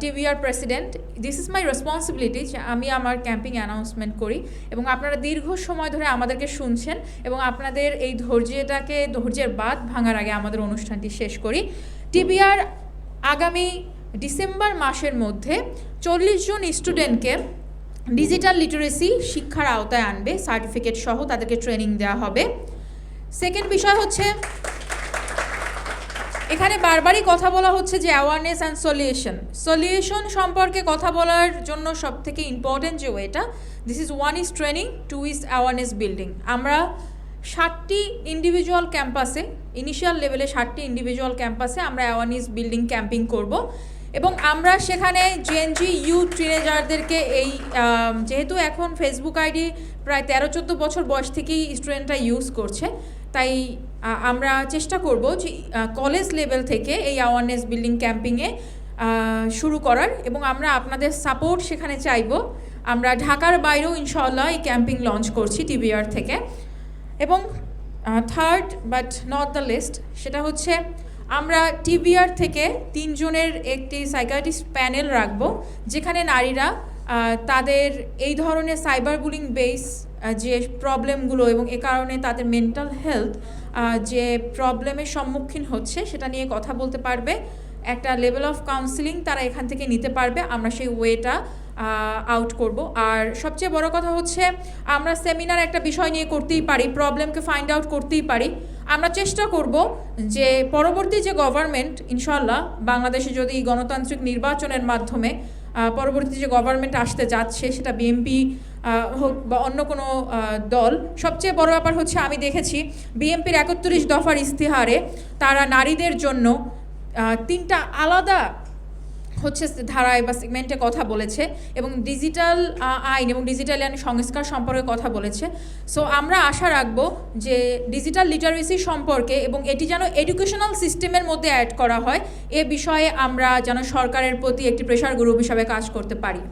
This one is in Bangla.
TVR president this is my responsibility আমি আমার ক্যাম্পিং অ্যানাউন্সমেন্ট করি এবং আপনারা দীর্ঘ সময় ধরে আমাদেরকে শুনছেন এবং আপনাদের এই ধৈর্যটাকে, ধৈর্যের বাদ ভাঙার আগে আমাদের অনুষ্ঠানটি শেষ করি। টিবিআর আগামী ডিসেম্বর মাসের মধ্যে চল্লিশ জন স্টুডেন্টকে ডিজিটাল লিটারেসি শিক্ষার আওতায় আনবে, সার্টিফিকেট সহ তাদেরকে ট্রেনিং দেওয়া হবে। সেকেন্ড বিষয় হচ্ছে এখানে বারবারই কথা বলা হচ্ছে যে অ্যাওয়ারনেস অ্যান্ড সলিউশন সলিউশন সম্পর্কে কথা বলার জন্য সব থেকে ইম্পর্টেন্ট যে ওয়েটা this is one is training two is awareness building আমরা ষাটটি ইন্ডিভিজুয়াল ক্যাম্পাসে ইনিশিয়াল লেভেলে ষাটটি ইন্ডিভিজুয়াল ক্যাম্পাসে আমরা অ্যাওয়ারনেস বিল্ডিং ক্যাম্পিং করব। এবং আমরা সেখানে জেএনজি ইউ টিনেজারদেরকে এই যেহেতু এখন ফেসবুক আইডি প্রায় তেরো চোদ্দ বছর বয়স থেকেই স্টুডেন্টরা ইউজ করছে, তাই আমরা চেষ্টা করব যে কলেজ লেভেল থেকে এই অ্যাওয়ারনেস বিল্ডিং ক্যাম্পিংয়ে শুরু করার এবং আমরা আপনাদের সাপোর্ট সেখানে চাইব। আমরা ঢাকার বাইরেও ইনশাল্লাহ এই ক্যাম্পিং লঞ্চ করছি টিবিআর থেকে। এবং third but not the least সেটা হচ্ছে আমরা টিবিআর থেকে তিনজনের একটি সাইকাটিস্ট প্যানেল রাখব, যেখানে নারীরা তাদের এই ধরনের সাইবার বুলিং বেস যে প্রবলেমগুলো এবং এ কারণে তাদের মেন্টাল হেলথ যে প্রবলেমের সম্মুখীন হচ্ছে, সেটা নিয়ে কথা বলতে পারবে। একটা লেভেল অফ কাউন্সিলিং তারা এখান থেকে নিতে পারবে। আমরা সেই ওয়েটা আউট করব। আর সবচেয়ে বড় কথা হচ্ছে, আমরা সেমিনার একটা বিষয় নিয়ে করতেই পারি প্রবলেমকে ফাইন্ড আউট করতেই পারি। আমরা চেষ্টা করব যে পরবর্তী যে গভর্নমেন্ট ইনশাল্লাহ বাংলাদেশে যদি গণতান্ত্রিক নির্বাচনের মাধ্যমে পরবর্তী যে গভর্নমেন্ট আসতে যাচ্ছে, সেটা বিএমপি হোক বা অন্য কোনো দল, সবচেয়ে বড় ব্যাপার হচ্ছে আমি দেখেছি বিএমপির একত্রিশ দফার ইস্তিহারে তারা নারীদের জন্য তিনটা আলাদা হচ্ছে ধারায় বা সেগমেন্টে কথা বলেছে এবং ডিজিটাল আইন এবং ডিজিটাল আইন সংস্কার সম্পর্কে কথা বলেছে। সো আমরা আশা রাখব যে ডিজিটাল লিটারেসি সম্পর্কে এবং এটি যেন এডুকেশনাল সিস্টেমের মধ্যে অ্যাড করা হয়, এ বিষয়ে আমরা যেন সরকারের প্রতি একটি প্রেশার গ্রুপ হিসাবে কাজ করতে পারি।